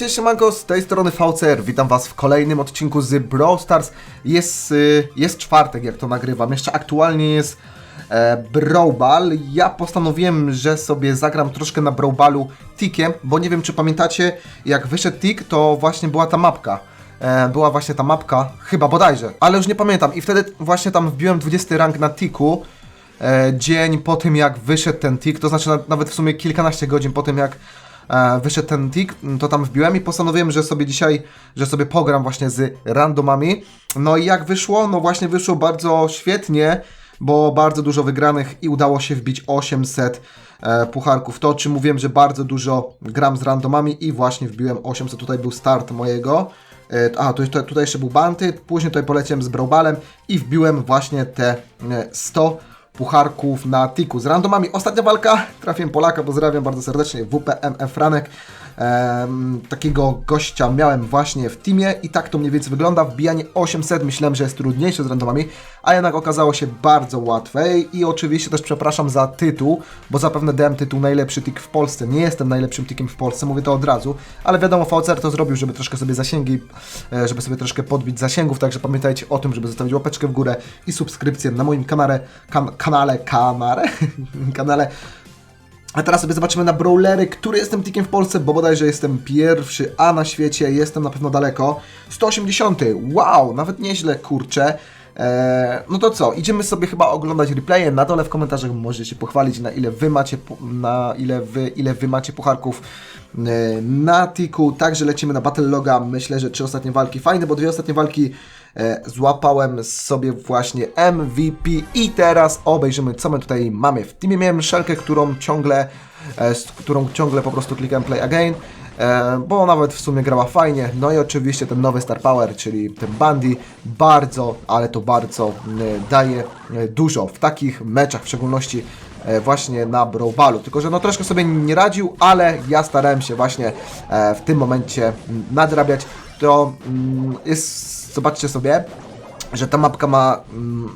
cześć, siemanko, z tej strony VCR. Witam Was w kolejnym odcinku z Brawl Stars. Jest, y, jest czwartek, jak to nagrywam. Jeszcze aktualnie jest e, Brawl Ball. Ja postanowiłem, że sobie zagram troszkę na Brawl Ballu tikiem, bo nie wiem, czy pamiętacie, jak wyszedł tik, to właśnie była ta mapka. E, była właśnie ta mapka, chyba bodajże, ale już nie pamiętam. I wtedy właśnie tam wbiłem 20 rank na tiku e, dzień po tym, jak wyszedł ten tik, to znaczy na, nawet w sumie kilkanaście godzin po tym, jak wyszedł ten tik, to tam wbiłem i postanowiłem, że sobie dzisiaj, że sobie pogram właśnie z randomami. No i jak wyszło? No właśnie wyszło bardzo świetnie, bo bardzo dużo wygranych i udało się wbić 800 e, pucharków. To o czym mówiłem, że bardzo dużo gram z randomami i właśnie wbiłem 800, tutaj był start mojego. E, Aha, tu jeszcze- tutaj jeszcze był Banty, później tutaj poleciałem z Browbalem i wbiłem właśnie te e, 100 pucharków na tiku z randomami. Ostatnia walka, trafiłem Polaka, pozdrawiam bardzo serdecznie, WPMF Franek. Em, takiego gościa miałem właśnie w teamie i tak to mniej więcej wygląda. Wbijanie 800 myślałem, że jest trudniejsze z randomami, a jednak okazało się bardzo łatwe i oczywiście też przepraszam za tytuł, bo zapewne dałem tytuł najlepszy tik w Polsce. Nie jestem najlepszym tikiem w Polsce, mówię to od razu, ale wiadomo, VCR to zrobił, żeby troszkę sobie zasięgi, e, żeby sobie troszkę podbić zasięgów, także pamiętajcie o tym, żeby zostawić łapeczkę w górę i subskrypcję na moim kanale, kan, kanale, kanale, kanale a teraz sobie zobaczymy na brawlery, który jestem tikiem w Polsce, bo bodajże jestem pierwszy, a na świecie jestem na pewno daleko. 180, wow, nawet nieźle, kurczę. Eee, no to co, idziemy sobie chyba oglądać replaye. Na dole w komentarzach możecie pochwalić, na ile wy macie, na ile wy, ile wy macie pucharków e, na tiku. Także lecimy na Battle Loga. Myślę, że trzy ostatnie walki fajne, bo dwie ostatnie walki złapałem sobie właśnie MVP i teraz obejrzymy co my tutaj mamy. W teamie miałem szelkę, którą ciągle, e, z którą ciągle po prostu klikam play again, e, bo nawet w sumie grała fajnie. No i oczywiście ten nowy Star Power, czyli ten Bandy, bardzo, ale to bardzo e, daje e, dużo w takich meczach, w szczególności e, właśnie na Brawl Ballu. Tylko, że no troszkę sobie nie radził, ale ja starałem się właśnie e, w tym momencie nadrabiać. To mm, jest, zobaczcie sobie, że ta mapka ma mm,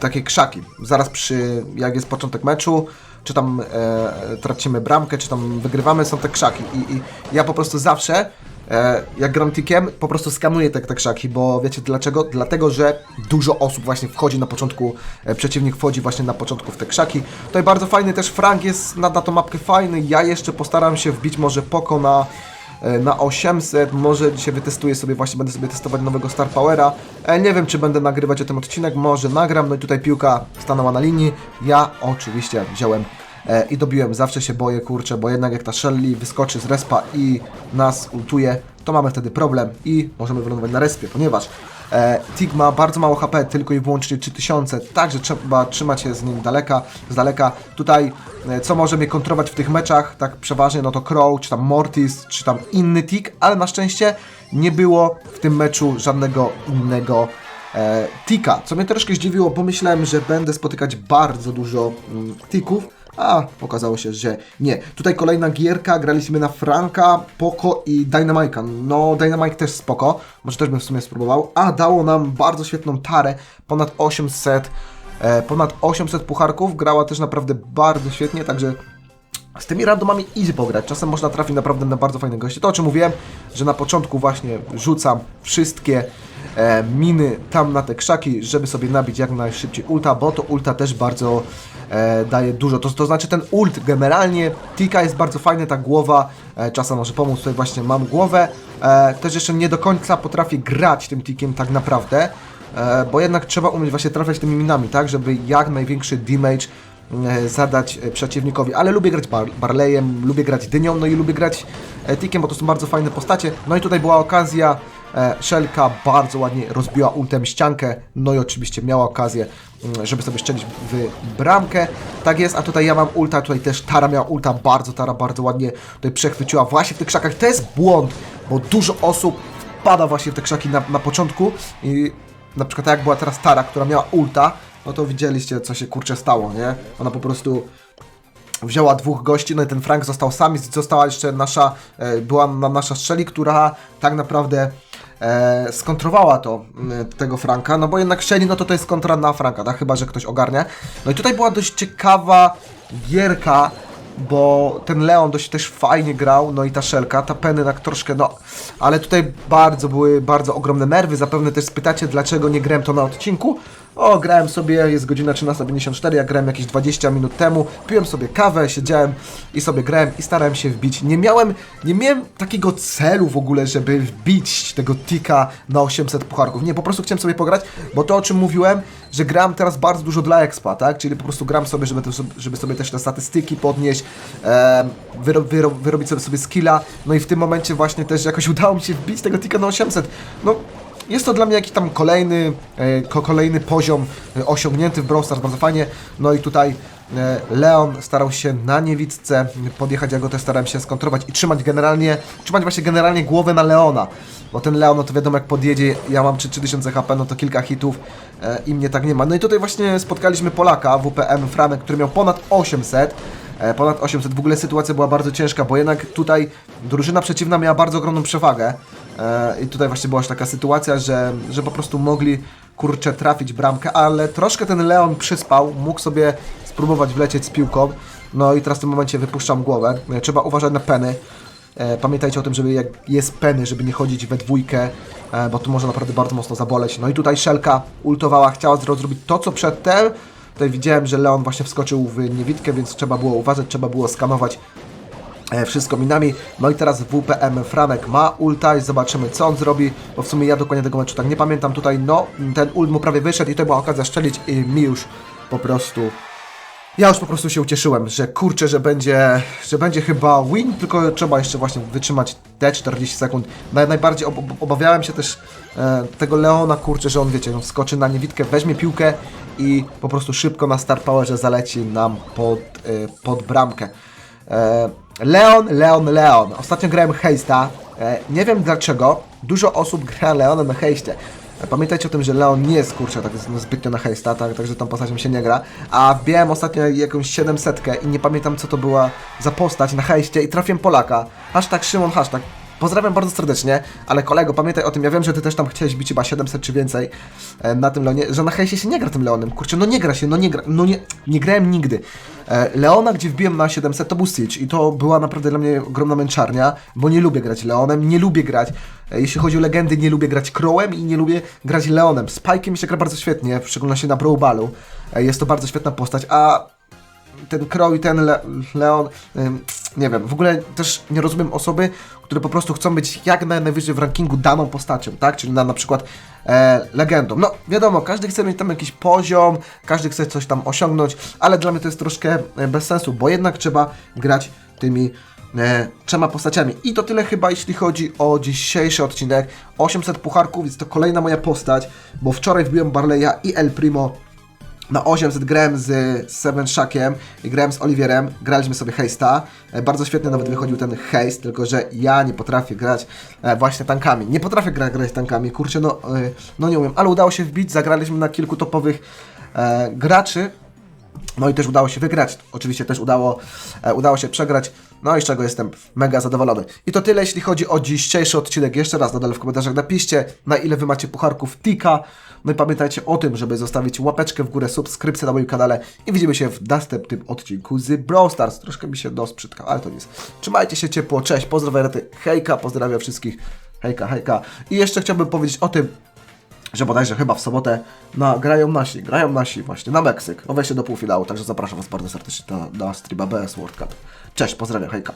takie krzaki. Zaraz przy, jak jest początek meczu, czy tam e, tracimy bramkę, czy tam wygrywamy, są te krzaki. I, i ja po prostu zawsze, e, jak gram tikiem, po prostu skanuję te, te krzaki, bo wiecie dlaczego? Dlatego, że dużo osób właśnie wchodzi na początku, e, przeciwnik wchodzi właśnie na początku w te krzaki. Tutaj bardzo fajny też Frank jest na, na tą mapkę fajny. Ja jeszcze postaram się wbić może poko na na 800, może dzisiaj wytestuję sobie, właśnie będę sobie testować nowego Star Powera. E, nie wiem, czy będę nagrywać o tym odcinek, może nagram, no i tutaj piłka stanęła na linii. Ja oczywiście wziąłem e, i dobiłem, zawsze się boję, kurczę, bo jednak jak ta Shelly wyskoczy z respa i nas ultuje, to mamy wtedy problem i możemy wylądować na respie, ponieważ E, Tig ma bardzo mało HP, tylko i wyłącznie 3000, także trzeba trzymać się z nim daleka, z daleka. Tutaj, e, co może mnie kontrować w tych meczach, tak przeważnie, no to Crow, czy tam Mortis, czy tam inny Tig, ale na szczęście nie było w tym meczu żadnego innego e, Tika, co mnie troszkę zdziwiło, bo myślałem, że będę spotykać bardzo dużo mm, Tików, a okazało się, że nie. Tutaj kolejna gierka, graliśmy na Franka, Poco i Dynamike'a. No, Dynamike też spoko, może też bym w sumie spróbował. A dało nam bardzo świetną tarę, ponad 800, e, ponad 800 pucharków. Grała też naprawdę bardzo świetnie, także z tymi randomami easy pograć. Czasem można trafić naprawdę na bardzo fajne goście. To o czym mówiłem, że na początku właśnie rzucam wszystkie e, miny tam na te krzaki, żeby sobie nabić jak najszybciej ulta, bo to ulta też bardzo e, daje dużo. To, to znaczy ten ult generalnie, Tika jest bardzo fajny, ta głowa e, czasem może pomóc. Tutaj właśnie mam głowę. E, też jeszcze nie do końca potrafię grać tym tikiem tak naprawdę, e, bo jednak trzeba umieć właśnie trafiać tymi minami, tak, żeby jak największy damage zadać e, przeciwnikowi, ale lubię grać bar Barleyem, lubię grać Dynią, no i lubię grać e, Tikiem, bo to są bardzo fajne postacie. No i tutaj była okazja, e, Szelka bardzo ładnie rozbiła ultem ściankę, no i oczywiście miała okazję, mm, żeby sobie strzelić w bramkę. Tak jest, a tutaj ja mam ulta, tutaj też Tara miała ulta, bardzo Tara bardzo ładnie tutaj przechwyciła właśnie w tych krzakach. To jest błąd, bo dużo osób wpada właśnie w te krzaki na, na początku i na przykład tak jak była teraz Tara, która miała ulta, no to widzieliście co się kurczę stało, nie? Ona po prostu wzięła dwóch gości, no i ten Frank został sam i została jeszcze nasza, e, była na nasza strzeli, która tak naprawdę e, skontrowała to, tego Franka, no bo jednak strzeli, no to to jest kontra na Franka, tak? Chyba, że ktoś ogarnia. No i tutaj była dość ciekawa gierka, bo ten Leon dość też fajnie grał, no i ta Szelka, ta Penny tak troszkę, no, ale tutaj bardzo były bardzo ogromne nerwy, zapewne też spytacie, dlaczego nie grałem to na odcinku. O, grałem sobie, jest godzina 13.54, ja grałem jakieś 20 minut temu, piłem sobie kawę, siedziałem i sobie grałem i starałem się wbić. Nie miałem, nie miałem takiego celu w ogóle, żeby wbić tego tika na 800 pucharków. Nie, po prostu chciałem sobie pograć, bo to o czym mówiłem, że gram teraz bardzo dużo dla expa, tak? Czyli po prostu gram sobie, żeby, żeby sobie też te statystyki podnieść, em, wyro, wyro, wyrobić sobie, sobie skilla, no i w tym momencie właśnie też jakoś udało mi się wbić tego tika na 800. No, jest to dla mnie jakiś tam kolejny, e, ko, kolejny poziom e, osiągnięty w Brawl Stars, bardzo fajnie. No i tutaj e, Leon starał się na niewidce podjechać, ja go też starałem się skontrować i trzymać generalnie, trzymać właśnie generalnie głowę na Leona. Bo ten Leon, no to wiadomo jak podjedzie, ja mam 3000 HP, no to kilka hitów i mnie tak nie ma. No i tutaj właśnie spotkaliśmy Polaka, WPM Franek, który miał ponad 800. E, Ponad 800. W ogóle sytuacja była bardzo ciężka, bo jednak tutaj drużyna przeciwna miała bardzo ogromną przewagę. E, I tutaj właśnie była taka sytuacja, że, że po prostu mogli kurczę trafić bramkę, ale troszkę ten Leon przyspał, mógł sobie spróbować wlecieć z piłką. No i teraz w tym momencie wypuszczam głowę. E, Trzeba uważać na peny. E, Pamiętajcie o tym, żeby jak jest peny, żeby nie chodzić we dwójkę, bo tu może naprawdę bardzo mocno zaboleć. No i tutaj Szelka ultowała, chciała zro- zrobić to, co przedtem. Tutaj widziałem, że Leon właśnie wskoczył w niewidkę, więc trzeba było uważać, trzeba było skanować wszystko minami. No i teraz WPM Franek ma ulta i zobaczymy co on zrobi, bo w sumie ja dokładnie tego meczu tak nie pamiętam. Tutaj no, ten ult mu prawie wyszedł i to była okazja strzelić i mi już po prostu... Ja już po prostu się ucieszyłem, że kurczę, że będzie, że będzie chyba win, tylko trzeba jeszcze właśnie wytrzymać te 40 sekund. Naj, najbardziej ob, ob- obawiałem się też e, tego Leona, kurczę, że on wiecie, on skoczy na niewidkę, weźmie piłkę i po prostu szybko na star powerze zaleci nam pod, e, pod bramkę. E, Leon, Leon, Leon. Ostatnio grałem Heista. E, nie wiem dlaczego. Dużo osób gra Leonem na Heiście. E, Pamiętajcie o tym, że Leon nie jest kurczę tak no, zbytnio na Heista, tak, także tą postacią się nie gra. A wbiłem ostatnio jakąś 700 i nie pamiętam co to była za postać na Heiście i trafiłem Polaka. Hashtag Szymon, hashtag. Pozdrawiam bardzo serdecznie, ale kolego, pamiętaj o tym, ja wiem, że ty też tam chciałeś bić chyba 700 czy więcej na tym Leonie, że na hejsie się nie gra tym Leonem, kurczę, no nie gra się, no nie gra, no nie, nie grałem nigdy. E, Leona, gdzie wbiłem na 700, to był Siege i to była naprawdę dla mnie ogromna męczarnia, bo nie lubię grać Leonem, nie lubię grać, e, jeśli chodzi o legendy, nie lubię grać Crowem i nie lubię grać Leonem. Spike'iem się gra bardzo świetnie, w szczególności na Brawl Ballu, e, jest to bardzo świetna postać, a ten Crow i ten Le Leon, nie wiem, w ogóle też nie rozumiem osoby, które po prostu chcą być jak naj- najwyżej w rankingu daną postacią, tak? Czyli na, na przykład e, legendą. No wiadomo, każdy chce mieć tam jakiś poziom, każdy chce coś tam osiągnąć, ale dla mnie to jest troszkę e, bez sensu, bo jednak trzeba grać tymi e, trzema postaciami. I to tyle chyba, jeśli chodzi o dzisiejszy odcinek. 800 pucharków, jest to kolejna moja postać, bo wczoraj wbiłem Barleya i El Primo na 800 grałem z Seven Shackiem grałem z Oliwierem, graliśmy sobie Heista. E, Bardzo świetnie nawet wychodził ten Heist, tylko że ja nie potrafię grać e, właśnie tankami. Nie potrafię gra, grać tankami, kurczę, no, e, no nie umiem, ale udało się wbić, zagraliśmy na kilku topowych graczy. No i też udało się wygrać. Oczywiście też udało, e, udało się przegrać. No i z czego jestem mega zadowolony. I to tyle, jeśli chodzi o dzisiejszy odcinek. Jeszcze raz na dole w komentarzach napiszcie, na ile wy macie pucharków Tika. No i pamiętajcie o tym, żeby zostawić łapeczkę w górę, subskrypcję na moim kanale i widzimy się w następnym odcinku z Brawl Stars. Troszkę mi się nos przytkał, ale to nic. Trzymajcie się ciepło, cześć, pozdrawiam, hejka, pozdrawiam wszystkich. Hejka, hejka. I jeszcze chciałbym powiedzieć o tym, że bodajże chyba w sobotę na, grają nasi, grają nasi właśnie na Meksyk o wejście do półfinału, także zapraszam Was bardzo serdecznie na, na streama BS World Cup. Cześć, pozdrawiam, hejka.